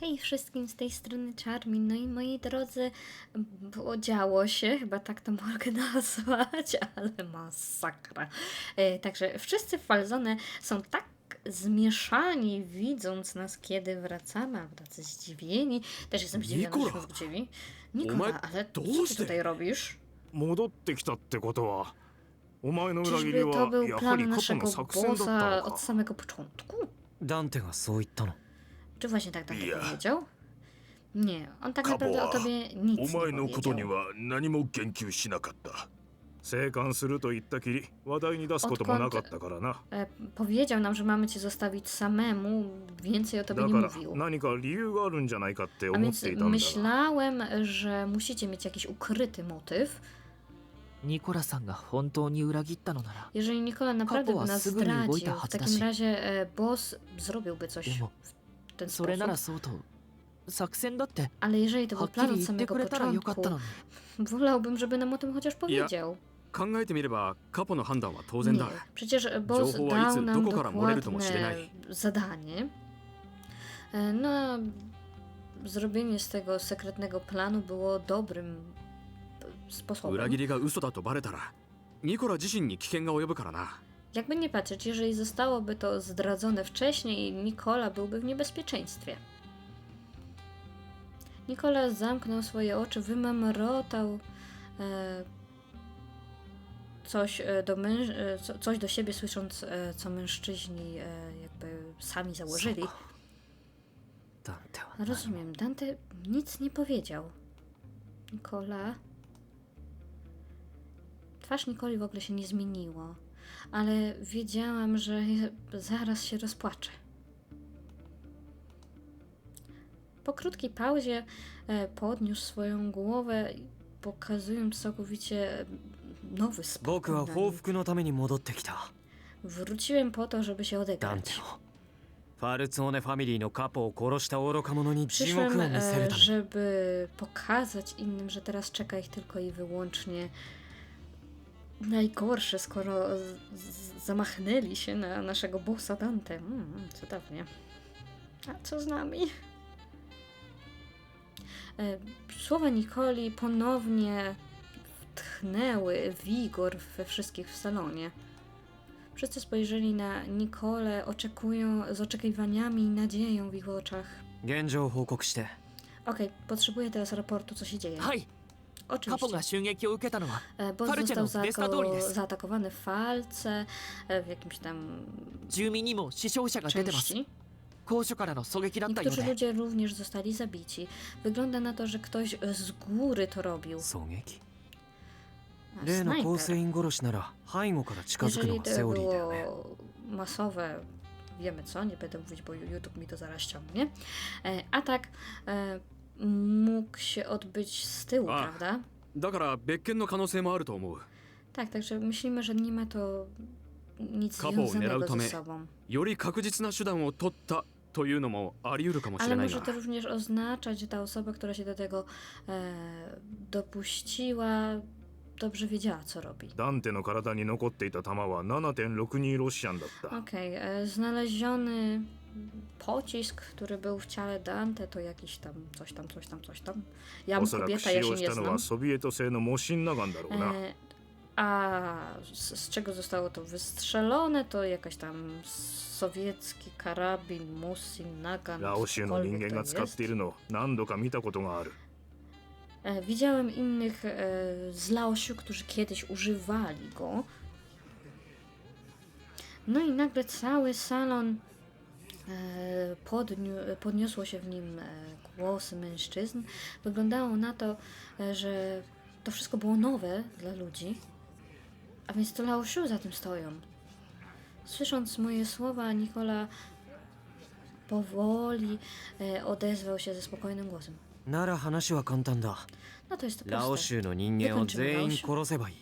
Hej wszystkim z tej strony Charmin, no i moi drodzy, było działo się, chyba tak to mogę nazwać, ale masakra. E, Także wszyscy w Falzone są tak zmieszani widząc nas, kiedy wracamy, a tacy zdziwieni. Też jestem zdziwiona, Nikola! żeśmy wrócili. O Nikola, moje- ale do co ty uste. tutaj robisz? 戻ってきたってことはお前の裏切り Czyżby to は był やは plan り過去 naszego の作戦だった bossa の od か samego początku? ダンテがそう言ったの Czy właśnie tak Dante Ja. powiedział? Nie, on tak カポ naprawdę o は tobie お nic 前 nie のことに powiedział. は何も言及しなかった生還すると言ったきり話題に出すこともなかったからな E, powiedział nam, że mamy cię zostawić samemu, więcej o tobie だ nie から mówił. 何か理由があるんじゃないかって A 思っ więc ていたんだが myślałem, że musicie mieć jakiś ukryty motyw. ニコラさんが本当に裏切ったのなら Jeżeli Nikola naprawdę by Kapo nas はすぐに動い zdradził, たは w ずだ takim し razie e, boss zrobiłby coś でも w ten それなら sposób. そうと作戦だって Ale jeżeli to は był っき plan り od 言って samego くれたらよかった początku, のに wolałbym, żeby nam o tym chociaż powiedział. 考えてみればカポの判断は当然 Nie, だ przecież boss 情報はいつ dał nam どこから漏れるともしれない dokładne zadanie. E, No, a zrobienie z tego sekretnego planu było dobrym p- sposobem. 裏切りが嘘だとバレたらニコラ自身に危険が及ぶからな jakby nie patrzeć, jeżeli zostałoby to zdradzone wcześniej, Nikola byłby w niebezpieczeństwie. Nikola zamknął swoje oczy, wymamrotał e, coś, e, do męż- e, coś do siebie, słysząc, e, co mężczyźni e, jakby sami założyli. Rozumiem, Dante nic nie powiedział. Nikola. Twarz Nikoli w ogóle się nie zmieniło ale wiedziałam, że je- zaraz się rozpłacze. Po krótkiej pauzie e, podniósł swoją głowę, pokazując całkowicie e, nowy 僕 spokój. は na 報 nim. 復のために戻ってきた Wróciłem po to, żeby się ダンテ odegrać. をファルツオネファミリーのカポを殺した愚か者に地獄を Przyszłem, 見せる e, ため żeby pokazać innym, że teraz czeka ich tylko i wyłącznie najgorsze, skoro zamachnęli się na naszego bossa Dante. Mm, mm cudownie. A co z nami? E, słowa Nikoli ponownie tchnęły wigor we wszystkich w salonie. Wszyscy spojrzeli na Nikolę oczekują, z oczekiwaniami i nadzieją w ich oczach. Okej, okay, potrzebuję teraz raportu, co się dzieje. Hej! カポ Oczywiście. が襲撃を受けたのは E, Boss Falcie został no, deska doli zaako- desu. zaatakowany w falce, e, w jakimś tam 住民にも死傷者が出てます części. 高所からの狙撃だったよう Niektórzy で ludzie również zostali zabici. Wygląda na to, że ktoś z góry to robił. 狙撃 A, 例の構成 Snajper. 員殺しなら背後から近づくの Jeżeli がセ to オリーだよね było masowe, wiemy co, nie będę mówić, bo YouTube mi to zaraz ściągnie. E, Atak e, mógł się odbyć z tyłu, A. prawda? だから別件の可能性もあると思う Tak, także myślimy, że nie ma to nic Kapoを狙う związanego た ze め sobą. より確実な手段を取ったというのもあり得るかもし Ale れない może が to również oznaczać, że ta osoba, która się do tego e, dopuściła, dobrze wiedziała, co robi. ダンテの体に残っていた弾は7.62ロシアンだった Okej, e, znaleziony pocisk, który był w ciele Dante, to jakiś tam, coś tam, coś tam, coś tam. Ja mam kobieta, ja się nie znam. E, a z, z, czego zostało to wystrzelone, to jakaś tam sowiecki karabin, musin, nagan, cokolwiek to jest. E, widziałem innych e, z Laosiu, którzy kiedyś używali go. No i nagle cały salon podniosło się w nim e, głosy mężczyzn. Wyglądało na to, e, że to wszystko było nowe dla ludzi. A więc to Laosiu za tym stoją. Słysząc moje słowa, Nikola powoli e, odezwał się ze spokojnym głosem. なら話は簡単だ No to jest to ラオ proste. 州の人間を全員殺せばいい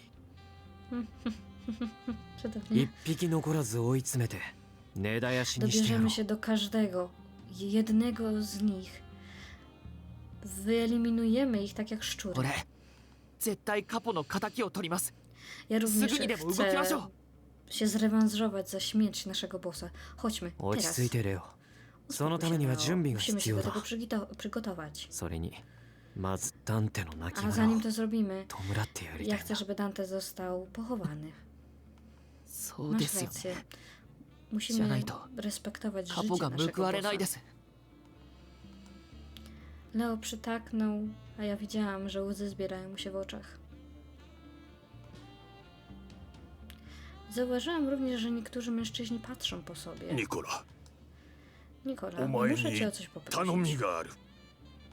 Cudownie. 一匹残らず追い詰めて 根絶やしにしてやろ Dobierzemy う się do każdego, jednego z nich. Wyeliminujemy ich tak jak szczury. 俺絶対カポの敵を取ります Ja również すぐにでも動きましょう chcę się zrewanżować za śmierć naszego bossa. Chodźmy, 落ち着い teraz. てレオ そのためには準備が Musimy 必 się 要 do だ tego przygito- przygotować. それにまずダンテの亡き A 村 zanim を to zrobimy, 弔ってやり ja たいん chcę, だ żeby Dante został pochowany. そうで Masz すよ rację. ね Musimy じゃないと respektować カポ życie が報 naszego われないで bossa. す Leo przytaknął, a ja widziałam, że łzy zbierają mu się w oczach. Zauważyłam również, że niektórzy mężczyźni patrzą po sobie. ニコラ Nikola, お前 muszę に cię o coś 頼み poprosić. がある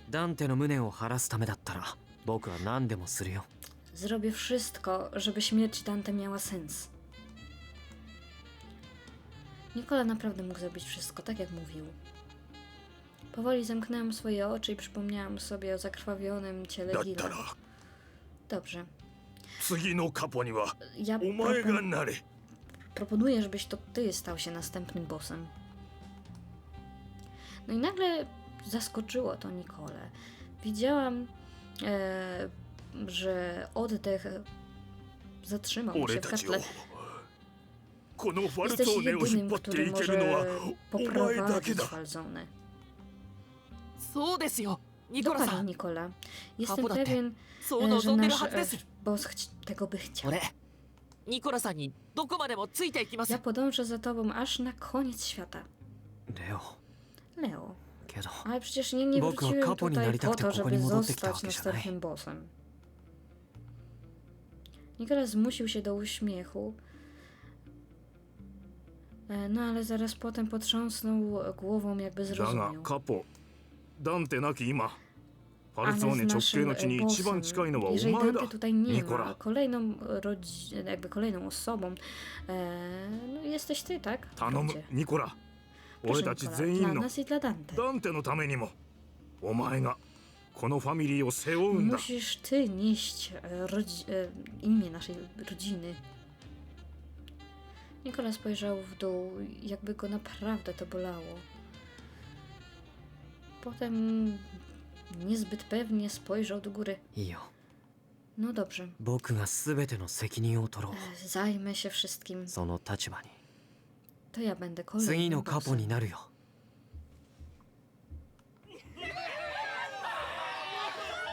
ダンテの無念を晴らすためだったら僕は何でもするよ Zrobię wszystko, żeby śmierć Dante miała sens. Nikola naprawdę mógł zrobić wszystko, tak jak mówił. Powoli zamknęłam swoje oczy i przypomniałam sobie o zakrwawionym ciele だっ Gila. たら Dobrze. 次のカポには Ja お前が propon- なれ proponuję, żebyś to ty stał się następnym bossem. No i nagle zaskoczyło to Nikolę. Widziałam, e, że oddech zatrzymał mu 俺 się w たちを gardle. このファル Jesteś ツォーネを引っ jedynym, 張って który いけるのは może お前だけ poprowadzić だ Falzone. そうですよニコラさ Dokładnie, ん Nikola. Jestem Kapo-datte. pewien, そう e, że 望んでる nasz はずです e, boss chci- tego by chciał. 俺ニコラさんにどこまでもついていきます Ja podążę za tobą aż na koniec świata. レオ Leo. けど Ale przecież nie, nie Boku, wróciłem kapo ni tutaj naritaku po te to, koko żeby ni modotte kita zostać wakeじゃない。 następnym bossem. Nikolas zmusił się do uśmiechu, E, no ale zaraz potem potrząsnął głową, jakby だが zrozumiał. カポダンテなき今ファル Ale ツォーネ z 直系 naszym の地に e, 一番 bossem, 近いのはお jeżeli 前だ Dante tutaj nie Nikola. ma, kolejną rodzi- jakby kolejną osobą, e, no jesteś ty, tak? 頼む Wprawdzie. ニコラ Proszę, 俺たち Nikola, 全 dla 員の nas i dla Dante. ダンテのためにもお前がこのファミリーを背負うんだ Musisz ty nieść e, rodzi- e, imię naszej rodziny. Nikola spojrzał w dół, jakby go naprawdę to bolało. Potem niezbyt pewnie spojrzał do góry. いいよ No dobrze, 僕が全ての責任を取ろう e, zajmę się wszystkim. その立場に To ja będę 次 kolejnym のカポ bossem. になるよ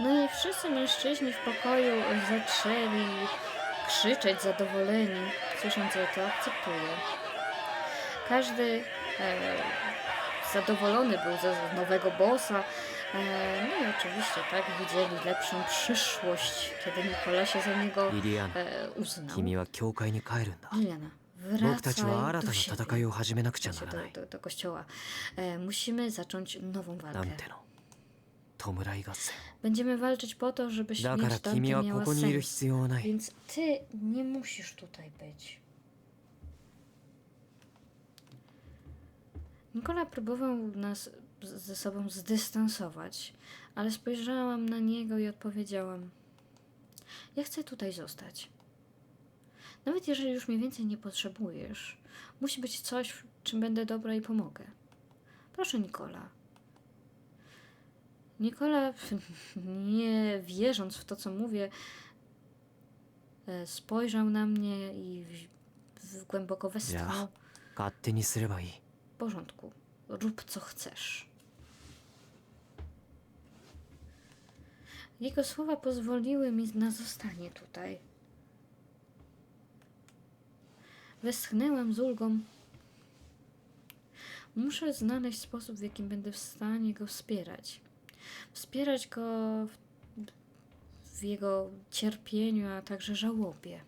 No i wszyscy mężczyźni w pokoju zaczęli krzyczeć zadowoleni, Zarządca to akceptuje. Każdy e, zadowolony był ze nowego bossa. E, no i oczywiście, tak, widzieli lepszą przyszłość, kiedy Nikola się za niego e, uznał. Liliana, wracaj do siebie, do, do, do kościoła. E, musimy zacząć nową walkę. ンテの弔い合戦 Będziemy walczyć po to, żeby だから śmierć Dante 君はこ miała こにいる sens. 必要はない Więc ty nie musisz tutaj być. Nikola próbował nas z- ze sobą zdystansować, ale spojrzałam na niego i odpowiedziałam: Ja chcę tutaj zostać. Nawet jeżeli już mnie więcej nie potrzebujesz, musi być coś, w czym będę dobra i pomogę. Proszę, Nikola. Nikola, nie wierząc w to, co mówię, e, spojrzał na mnie i głęboko westchnął. W porządku, rób co chcesz. Jego słowa pozwoliły mi na zostanie tutaj. Westchnęłem z ulgą. Muszę znaleźć sposób, w jakim będę w stanie go wspierać Wspierać go w, w jego cierpieniu, a także żałobie.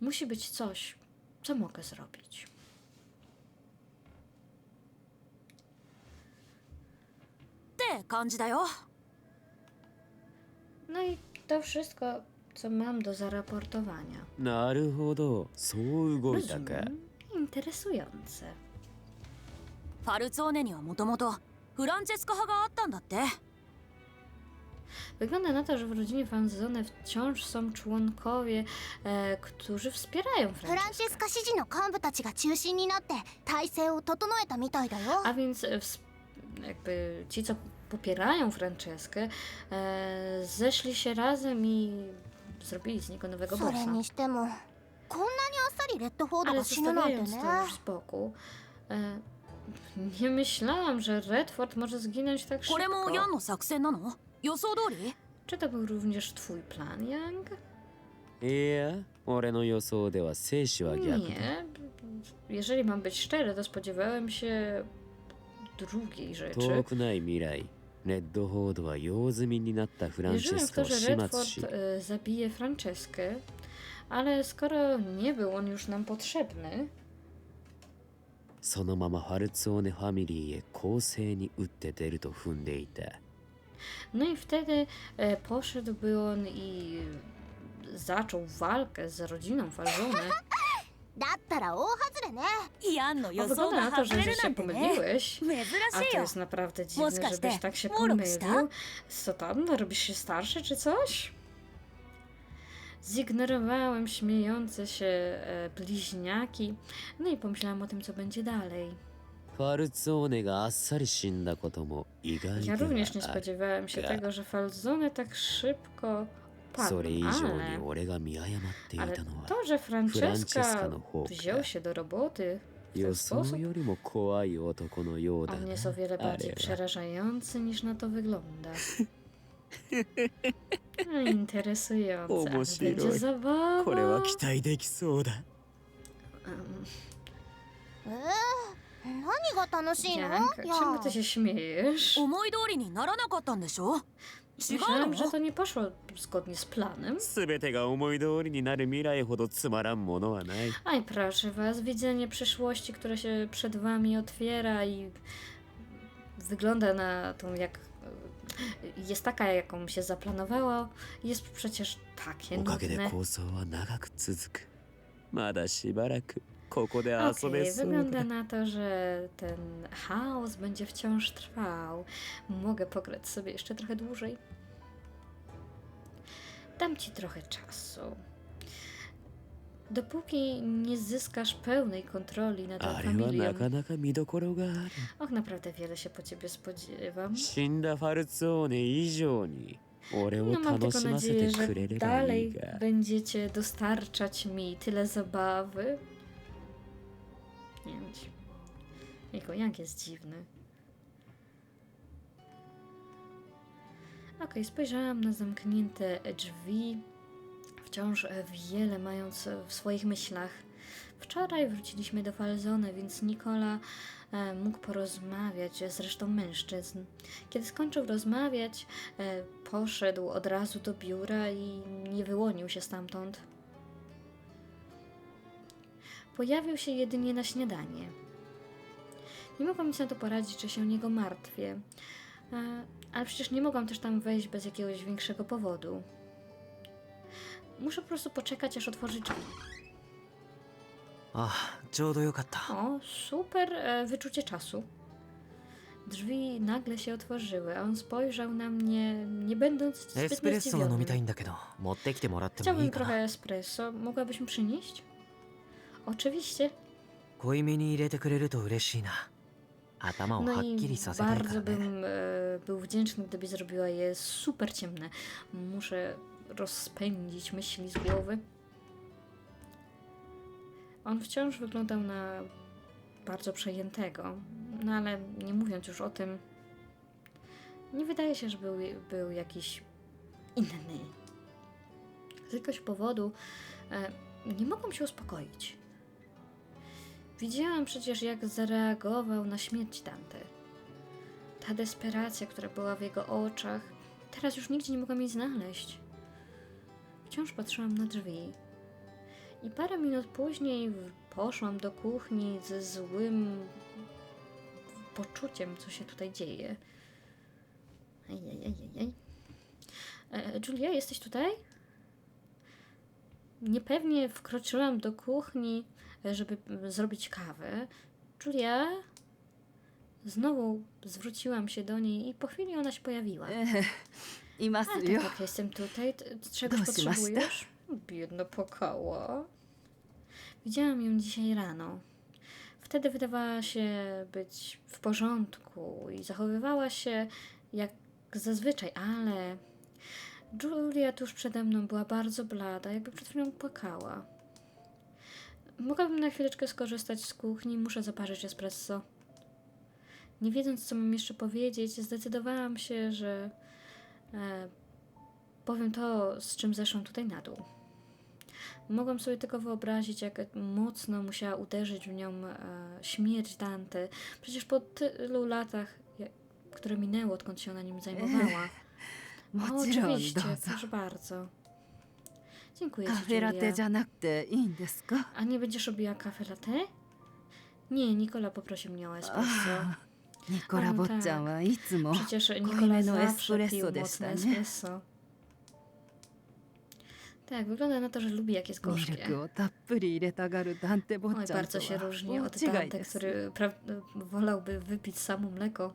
Musi być coś, co mogę zrobić. No i to wszystko, co mam do zaraportowania. なるほどそう動いたか Rozumiem. Interesujące. ファルツォーネにはもともと フランチェスカ派があったんだって Wygląda na to, że w rodzinie Fanzone wciąż są członkowie, e, którzy wspierają フランチェ Francesca. スカ支持の幹部たちが中心になって体制を整えたみたいだよ A więc e, ws- jakby ci, co popierają Franceskę, e, zeszli się razem i zrobili z niego nowego それ bossa. にしてもこんなにあっさりレッドフォード Ale が死ぬなんて zostawiając ね to już z boku, e, Nie myślałam, że Redford może zginąć tak これもヤン szybko. の作戦なの予想通り Czy to był również twój plan, Yang? いや俺の予想では生死は逆だ Nie. Jeżeli mam być szczery, to spodziewałem się drugiej rzeczy. 遠くない未来レッドホードは用済みになったフランシ Wierzyłem ス w コ to, を że 始末 Redford し e, zabije Franceskę, ale skoro nie był on już nam potrzebny, そのままファルツオーネファミリーへ攻勢に打って出ると踏んでいた no i wtedy e, poszedłby on i zaczął walkę z rodziną Falzone. だったら大外れねヤンの O, 予想 wygląda が na to, 外 że, れ że るな się んてね pomyliłeś. 珍 A しい to よ jest naprawdę Może dziwne, każdy żebyś tak się murok pomylił. sta? Co tam? No, robisz się starszy czy coś? Zignorowałem śmiejące się e, bliźniaki, no i pomyślałam o tym, co będzie dalej. ファルツオーネがあっさり死んだことも意外で Ja は również nie ある spodziewałem się Ga. tego, że Falzone tak szybko そ padł, れ以上に ale, 俺が見誤ってい ale たのは to, że Francesca Francesca no chłopka. wziął się do roboty w ten 予想 sposób, よりも怖い男のようだ on な jest o wiele あ bardziej れは przerażający niż na to wygląda. No, Interesujące, ale 面白い。 będzie zabawa. これは期待できそうだ Um, えー、何が楽しいの Jank, や czemu ty się śmiejesz? 思い通りにならなかったんでしょ違う Myślałam, の że to nie poszło zgodnie z planem. 全てが思い通りになる未来ほどつまらんものはない Aj, proszę was, widzenie przyszłości, które się przed wami otwiera i wygląda na tą, jak jest taka, jaką się zaplanowało, jest przecież takie おかげで nudne. 構想は長く続くまだしばらくここで遊 Okej, べそう wygląda だ na to, że ten chaos będzie wciąż trwał. Mogę pograć sobie jeszcze trochę dłużej. Dam ci trochę czasu. Dopóki nie zyskasz pełnej kontroli nad あれは familią. なかなか見どころがある Och, naprawdę wiele się po ciebie spodziewam. 死んだファルツオーネ以上に俺を No mam 楽 tylko しませ nadzieję, て że くれればい dalej いが będziecie dostarczać mi tyle zabawy. Nie wiem. Jego jak jest dziwny. Okej, spojrzałam na zamknięte drzwi, wciąż wiele mając w swoich myślach. Wczoraj wróciliśmy do Falzone, więc Nikola e, mógł porozmawiać z resztą mężczyzn. Kiedy skończył rozmawiać, e, poszedł od razu do biura i nie wyłonił się stamtąd. Pojawił się jedynie na śniadanie. Nie mogłam nic na to poradzić, że się o niego martwię. E, ale przecież nie mogłam też tam wejść bez jakiegoś większego powodu. Muszę po prostu poczekać, aż otworzy drzwi. あちょうどよかった O, super e, wyczucie czasu. Drzwi nagle się otworzyły, a on spojrzał na mnie, nie będąc エス zbytnio プレッソを飲みたい zdziwiony. んだけど持ってきてもらってもい Chciałbym いかな trochę espresso. Mogłabyś mi przynieść? Oczywiście. 濃いめに入れてくれると嬉しいな頭をは No っきり i させたいか bardzo らね bym e, był wdzięczny, gdyby zrobiła je super ciemne. Muszę rozpędzić myśli z głowy. On wciąż wyglądał na bardzo przejętego, no ale nie mówiąc już o tym, nie wydaje się, że był, był jakiś inny. Z jakiegoś powodu e, nie mogłam się uspokoić. Widziałam przecież, jak zareagował na śmierć Dante. Ta desperacja, która była w jego oczach, teraz już nigdzie nie mogłam jej znaleźć. Wciąż patrzyłam na drzwi. I parę minut później poszłam do kuchni ze złym poczuciem, co się tutaj dzieje. E, Julia, jesteś tutaj? Niepewnie wkroczyłam do kuchni, żeby zrobić kawę. Julia? Znowu zwróciłam się do niej i po chwili ona się pojawiła. いま A す tak, よ tak, jestem tutaj. T- Czegoś Do się masz, potrzebujesz? Biedna pokała. Widziałam ją dzisiaj rano. Wtedy wydawała się być w porządku i zachowywała się jak zazwyczaj, ale Julia tuż przede mną była bardzo blada, jakby przed chwilą płakała. Mogłabym na chwileczkę skorzystać z kuchni, muszę zaparzyć espresso. Nie wiedząc, co mam jeszcze powiedzieć, zdecydowałam się, że E, powiem to, z czym zeszłam tutaj na dół. Mogłam sobie tylko wyobrazić, jak mocno musiała uderzyć w nią e, śmierć Dante. Przecież po tylu latach, jak, które minęło, odkąd się ona nim zajmowała. No, Ech, oczywiście, proszę bardzo. Dziękuję ci, Julia. A nie będziesz robiła kafe latte? Nie, Nikola poprosił mnie o espresso. ニコラ坊ちゃんはいつも Przecież 濃い Nikola めのエス zawsze プレッ pił ソでした mocne ね espresso. Tak, wygląda na to, że lubi jak jest ミル gorzkie. クをたっぷり入れたがるダンテ坊 Oj, ちゃんと bardzo się は różni 大 od 違い Dante, です który pra- wolałby wypić samo mleko.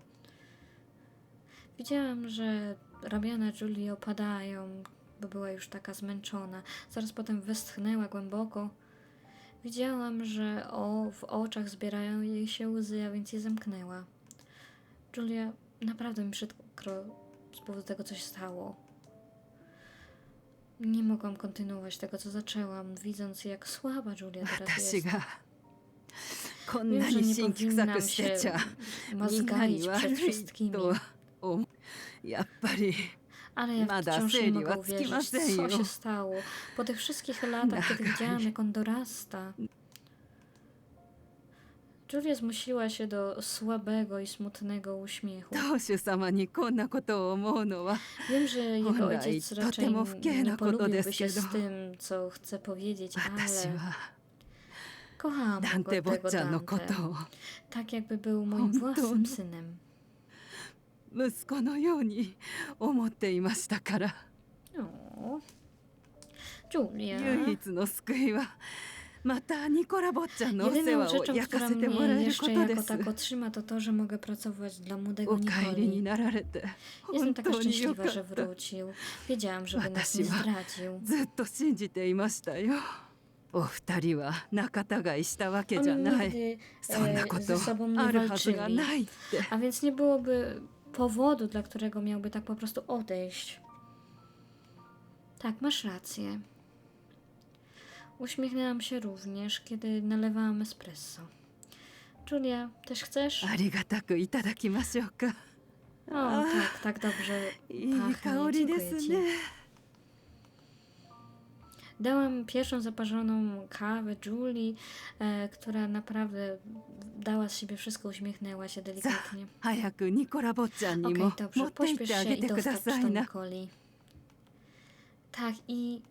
Widziałam, że ramiona Julii opadają, bo była już taka zmęczona. Zaraz potem westchnęła głęboko. Widziałam, że o, w oczach zbierają jej się łzy, a więc je zamknęła. Julia, naprawdę mi przykro z powodu tego, co się stało. Nie mogłam kontynuować tego, co zaczęłam, widząc, jak słaba Julia teraz 私 jest. がこん Wiem, な że に nie 新規 powinnam 臭くして się ちゃみんな mazgalić に przed 悪い wszystkimi, とは思うやっぱり ale ja ma da wciąż nie serio, mogę a uwierzyć, skimasejo. co się stało. Po tych wszystkich latach, kiedy Nakaj. widziałam, jak on dorasta. Julia zmusiła się do słabego i smutnego uśmiechu. 当主様にこんなことを思うのは Wiem, że jego Honai, ojciec to raczej temu w kiena nie koto polubiłby desu się z kedo. tym, co chce powiedzieć, 私 ale は kochałam ダン go テ坊 tego ちゃんのこ Dante. とを Tak jakby był moim własnym Honton. synem. 息子のように思っていましたから O. Julia. 唯一の救いは またニコラ坊ちゃんのお世 Jedyną 話を rzeczą, 焼か która せてもら mnie えるこ jeszcze とで jako す tak otrzyma, to to, że mogę pracować dla młodego お帰りに Nikoli. なられて Jestem 本 taka 当によ szczęśliwa, か że った wrócił. Wiedziałam, że by nas nie 私は zdradził. ずっと信じていましたよお二人は仲違いしたわけじゃ Oni ない nigdy そんな e, こ ze と sobą nie あるはずが walczyli. ないって A więc nie byłoby powodu, dla którego miałby tak po prostu odejść. Tak, masz rację. Uśmiechnęłam się również, kiedy nalewałam espresso. Julia, też chcesz? ありがたくいただきましょうか O, tak, tak dobrze いい pachnie. 香りで Dziękuję す ci. ね Dałam pierwszą zaparzoną kawę Julii, e, która naprawdę dała z siebie wszystko, uśmiechnęła się delikatnie. 早くニコラ坊ちゃんに Okej, も dobrze, 持って行っ pośpiesz てあ się げ i てくだ dostarcz さ to いな Nikoli. Tak, i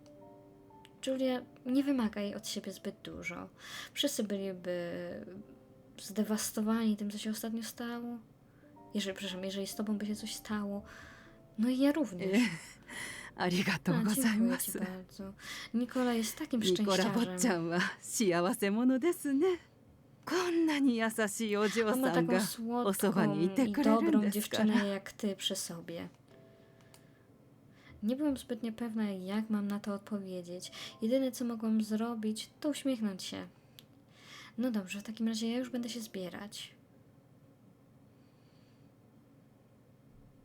Julia, nie wymagaj od siebie zbyt dużo. Wszyscy byliby zdewastowani tym, co się ostatnio stało. Jeżeli, przepraszam, jeżeli z tobą by się coś stało. No i ja również. ありがとう A, ござい dziękuję ま ci す bardzo. Nikola jest takim ニコラ坊ちゃ szczęściarzem. んは幸せ者ですねこんなに優しいお嬢 On ma さん taką が słodką nie i te i krewny dobrą deska. dziewczynę jak ty przy sobie. Nie byłam zbytnio pewna, jak mam na to odpowiedzieć. Jedyne, co mogłam zrobić, to uśmiechnąć się. No dobrze, w takim razie ja już będę się zbierać.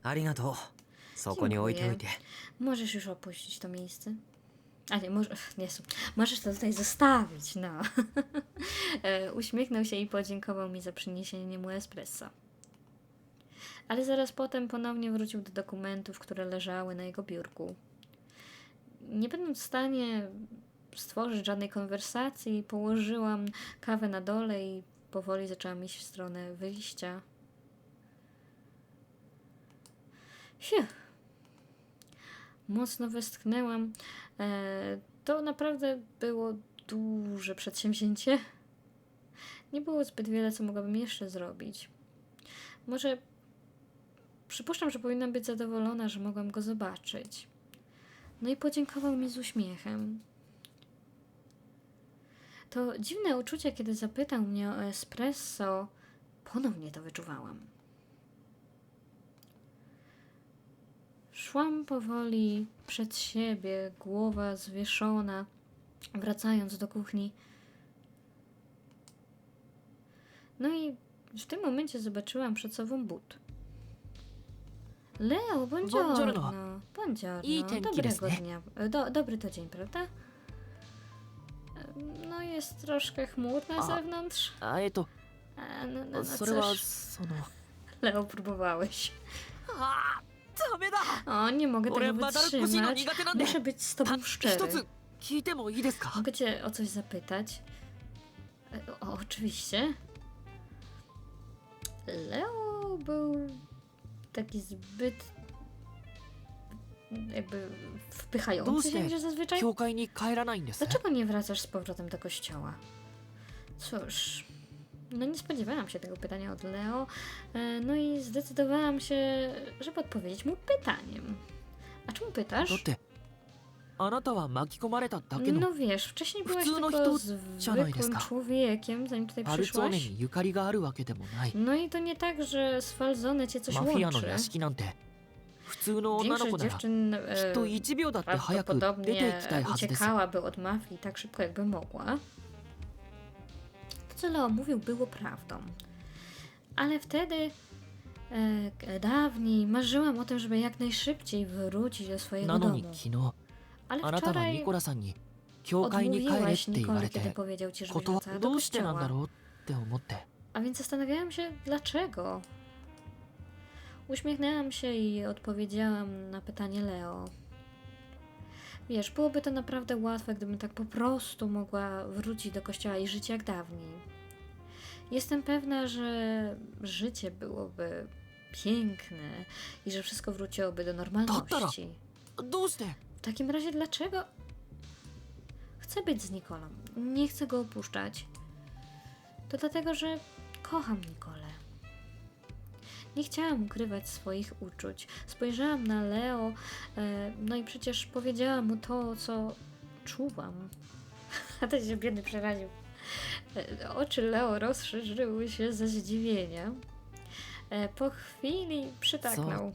ありがとうそこに置いておいて Możesz już opuścić to miejsce. A nie, może, nie, możesz to tutaj zostawić, no. E, Uśmiechnął się i podziękował mi za przyniesienie mu espresso. Ale zaraz potem ponownie wrócił do dokumentów, które leżały na jego biurku. Nie będąc w stanie stworzyć żadnej konwersacji, położyłam kawę na dole i powoli zaczęłam iść w stronę wyjścia. Fiu. Mocno westchnęłam. E, to naprawdę było duże przedsięwzięcie. Nie było zbyt wiele, co mogłabym jeszcze zrobić. Może przypuszczam, że powinnam być zadowolona, że mogłam go zobaczyć. No i podziękował mi z uśmiechem. To dziwne uczucie, kiedy zapytał mnie o espresso, ponownie to wyczuwałam. Szłam powoli przed siebie, głowa zwieszona, wracając do kuchni. No i w tym momencie zobaczyłam przed sobą but. Leo, buongiorno. Buongiorno. Buongiorno. I ten Dobrego kibes, dnia. Do, dobry to dzień, prawda? No jest troszkę chmur na A, zewnątrz. あえっと A, no, no, no それは cóż. その Leo, próbowałeś. あーダメだ O, nie mogę 俺 tego マダルコシーの wytrzymać. 苦手なんで Muszę być z た tobą 一 szczery. つ聞いてもいいですか Mogę cię o coś zapytać? E, O, oczywiście. Leo był taki zbyt jakby どう wpychający し się て gdzie zazwyczaj. 教会に帰らないんです Dlaczego nie wracasz z powrotem do kościoła? Cóż, no nie spodziewałam się tego pytania od Leo, e, no i zdecydowałam się, żeby odpowiedzieć mu pytaniem. A czemu だっ pytasz? て あなたは巻き込まれただけの No wiesz, wcześniej byłaś普通の tylko 人じゃないです zwykłym か。 człowiekiem, zanim tutaj パルツォーネ przyszłaś. にゆかりがあるわけでもない No i to nie tak, że z Falzone cię coś マフィアの łączy. 屋敷なんて普通の女の Większość 子ならき dziewczyn っ e, と1秒だって早く出て prawdopodobnie 行きたいはずです uciekałaby od mafii tak szybko, jakby mogła. To, co Leo mówił, było prawdą. Ale wtedy, e, k- dawniej, marzyłam o tym, żeby jak najszybciej wrócić do swojego なのに domu. 昨日 Ale あなたはニ wczoraj コラさんに教会に帰れって odmówiłaś 言わ Nicole, れ kiedy て powiedział ci, żeby ことは wracała do どうしてなんだ kościoła. ろうって思って A więc zastanawiałam się, dlaczego. Uśmiechnęłam się i odpowiedziałam na pytanie Leo. Wiesz, byłoby to naprawdę łatwe, gdybym tak po prostu mogła wrócić do kościoła i żyć jak dawniej. Jestem pewna, że życie byłoby piękne i że wszystko wróciłoby do normalności. どうして w takim razie dlaczego? Chcę być z Nikolą. Nie chcę go opuszczać. To dlatego, że kocham Nikolę. Nie chciałam ukrywać swoich uczuć. Spojrzałam na Leo, e, no i przecież powiedziałam mu to, co czułam. A ten się biedny przeraził. E, oczy Leo rozszerzyły się ze zdziwienia. E, po chwili przytaknął.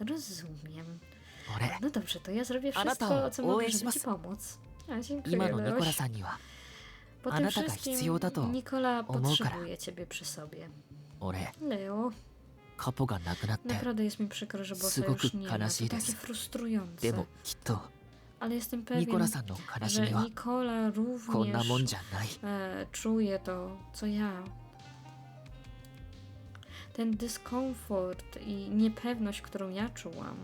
Rozumiem. 俺 No dobrze, to ja zrobię A na wszystko, to co mogę, żeby OS-mas. ci pomóc. A, dziękuję, 今のニコラ Leoś. さんには Po a tym na taka wszystkim chcją to Nikola omokara. potrzebuje ciebie przy sobie. 俺 Leo, カポがなくなって naprawdę jest mi przykro, że bossa Sugoku już nie ma. To kanashii takie desu. frustrujące. でもきっと Ale jestem ニ pewien, コラさんの悲し że みは Nikola こんなもん również じゃない e, czuje to, co ja. Ten dyskomfort i niepewność, którą ja czułam.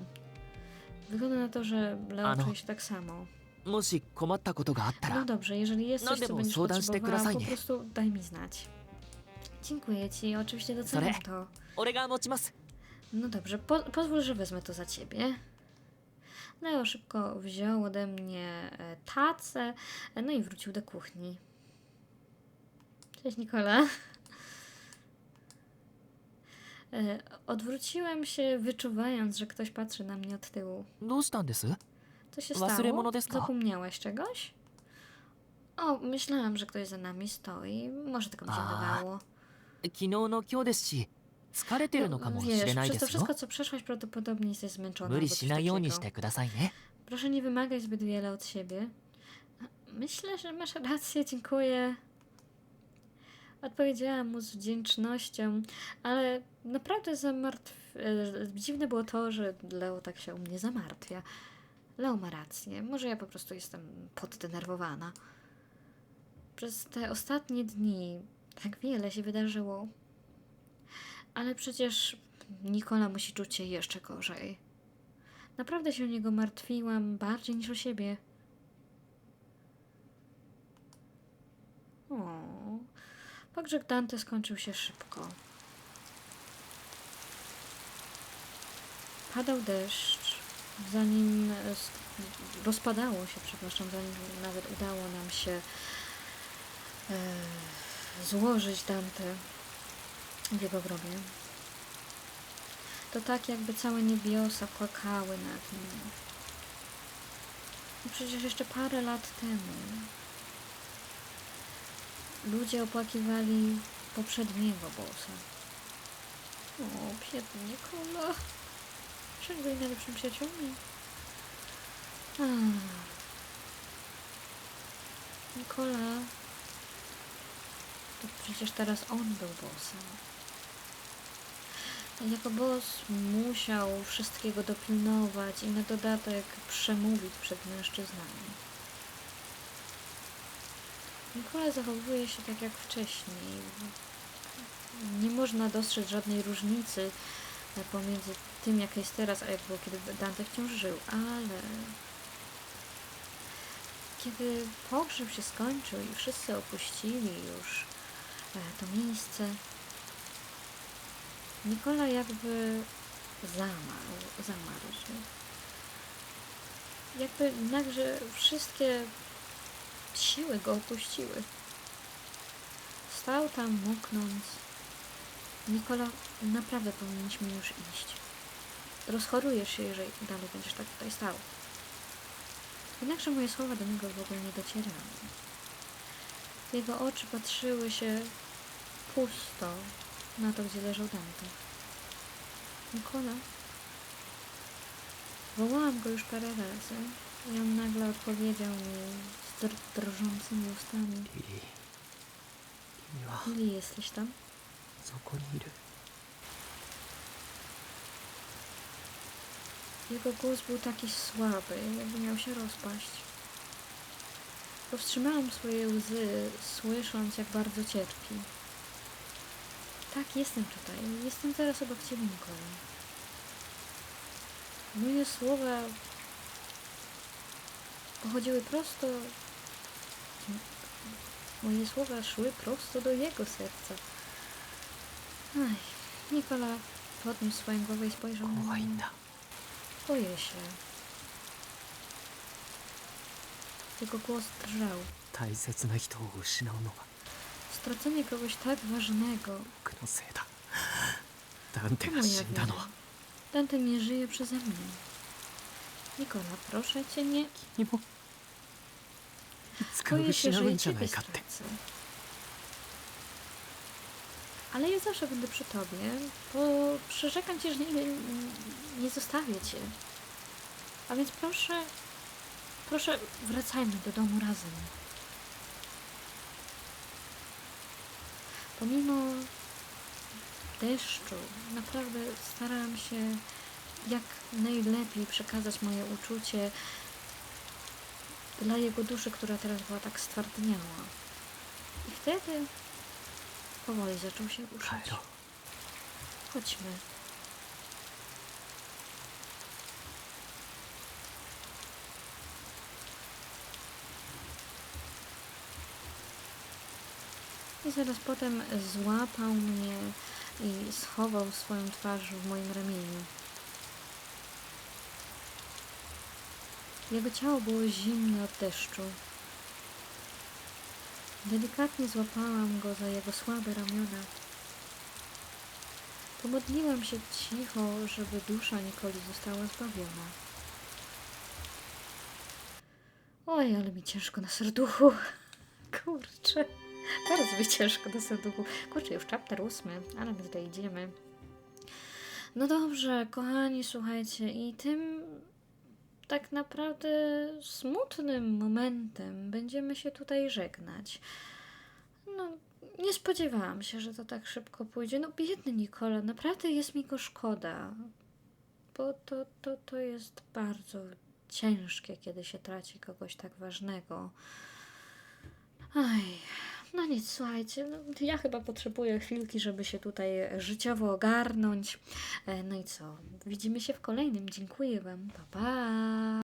Wygląda na to, że Leo Ano. czuje się tak samo. もし困ったことがあったら No dobrze, jeżeli jest coś, No, co demo, będziesz 相談してくだ potrzebowała, さい po ね prostu daj mi znać. Dziękuję ci, oczywiście doceniam Sorry. to. 俺が持ちます No dobrze, po, pozwól, że wezmę to za ciebie. Leo szybko wziął ode mnie e, tacę, e, no i wrócił do kuchni. Cześć Nikola. E, Odwróciłem się, wyczuwając, że ktoś patrzy na mnie od tyłu. どうしたんです Co się 忘れ stało? 物ですか Zapomniałaś czegoś? O, myślałam, że ktoś za nami stoi. Może tylko mi się A, wydawało. 昨日の今日ですし疲れてるのかもし Wiesz, れない przez で to すよ wszystko, co przeszłaś, prawdopodobnie jesteś zmęczona. 無 albo 理 coś しないようにし takiego. てくださいね Proszę nie wymagać zbyt wiele od siebie. Myślę, że masz rację, dziękuję. Odpowiedziałam mu z wdzięcznością, ale naprawdę zamartw... e, Dziwne było to, że Leo tak się o mnie zamartwia. Leo ma rację. Może ja po prostu jestem poddenerwowana. Przez te ostatnie dni tak wiele się wydarzyło. Ale przecież Nikola musi czuć się jeszcze gorzej. Naprawdę się o niego martwiłam bardziej niż o siebie. O, pogrzeb Dante skończył się szybko. Padał deszcz, zanim rozpadało się, przepraszam, zanim nawet udało nam się e, złożyć Dante w jego grobie. To tak, jakby całe niebiosa płakały nad nim. I przecież jeszcze parę lat temu ludzie opłakiwali poprzedniego bossa. O, biedny Nikola. Przecież byli najlepszymi przyjaciółmi. Ah. Nikola. To przecież teraz on był bossem. Jako boss musiał wszystkiego dopilnować i na dodatek przemówić przed mężczyznami. Nikola zachowuje się tak jak wcześniej. nie można dostrzec żadnej różnicy pomiędzy tym, jak jest teraz, a jak było, kiedy Dante wciąż żył, ale kiedy pogrzeb się skończył i wszyscy opuścili już e, to miejsce, Nikola jakby zamarł, zamarł się. Jakby nagle wszystkie siły go opuściły. Stał tam moknąc. Nikola, naprawdę powinniśmy już iść. Rozchorujesz się, jeżeli dalej będziesz tak tutaj stał. Jednakże moje słowa do niego w ogóle nie docierały. Jego oczy patrzyły się pusto na to, gdzie leżał Dante. Nikola. Wołałam go już parę razy i on nagle odpowiedział mi z drżącymi ustami. Lili, jesteś tam? Jego głos był taki słaby, jakby miał się rozpaść. Powstrzymałam swoje łzy, słysząc, jak bardzo cierpi. Tak, jestem tutaj. Jestem teraz obok Ciebie, Nikolaj. Moje słowa pochodziły prosto Moje słowa szły prosto do jego serca. Aj, Nikola podniósł swoją głowę i spojrzał na 怖いん mnie. だ Boję się. Jego głos drżał. 大切な人を失うのは Stracenie kogoś tak ważnego. 僕のせいだダンテ To が moja 死んだ wina. のは Dante nie żyje przeze mnie. Nikola, proszę cię, nie. 君も いつか Boję się, 失 że う i んじゃな ciebie いかって stracę. Ale ja zawsze będę przy tobie, bo przyrzekam ci, że nie, nie zostawię cię. A więc proszę, proszę, wracajmy do domu razem. Pomimo deszczu, naprawdę starałam się jak najlepiej przekazać moje uczucie dla jego duszy, która teraz była tak stwardniała. I wtedy powoli zaczął się ruszać. Chodźmy. I zaraz potem złapał mnie i schował swoją twarz w moim ramieniu. Jego ciało było zimne od deszczu. Delikatnie złapałam go za jego słabe ramiona. Pomodliłam się cicho, żeby dusza Nikoli została zbawiona. Oj, ale mi ciężko na serduchu. Kurczę. Bardzo mi ciężko na serduchu. Kurczę, już chapter ósmy, ale my tutaj idziemy. No dobrze, kochani, słuchajcie, i tym tak naprawdę smutnym momentem będziemy się tutaj żegnać. No, nie spodziewałam się, że to tak szybko pójdzie. No, biedny Nikola, naprawdę jest mi go szkoda. Bo to, to, to jest bardzo ciężkie, kiedy się traci kogoś tak ważnego. Aj, no nic, słuchajcie, no, ja chyba potrzebuję chwilki, żeby się tutaj życiowo ogarnąć. E, No i co? Widzimy się w kolejnym. Dziękuję Wam. Pa, pa!